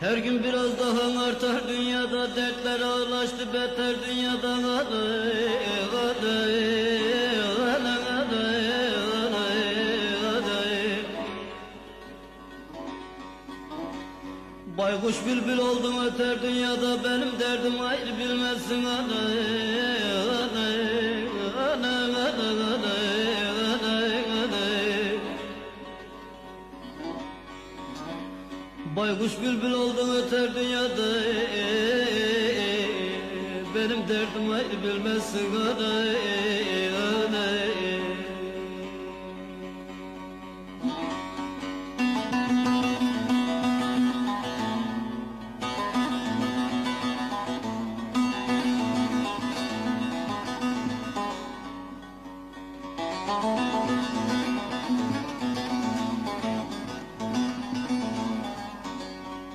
Her gün biraz daha artar dünyada dertler ağırlaştı beter dünyadan aday aday Baykuş bülbül oldum öter dünyada benim derdim ayrı bilmezsin aday Baykuş bülbül oldum öter dünyada. Benim derdime bilmezsin ana Oh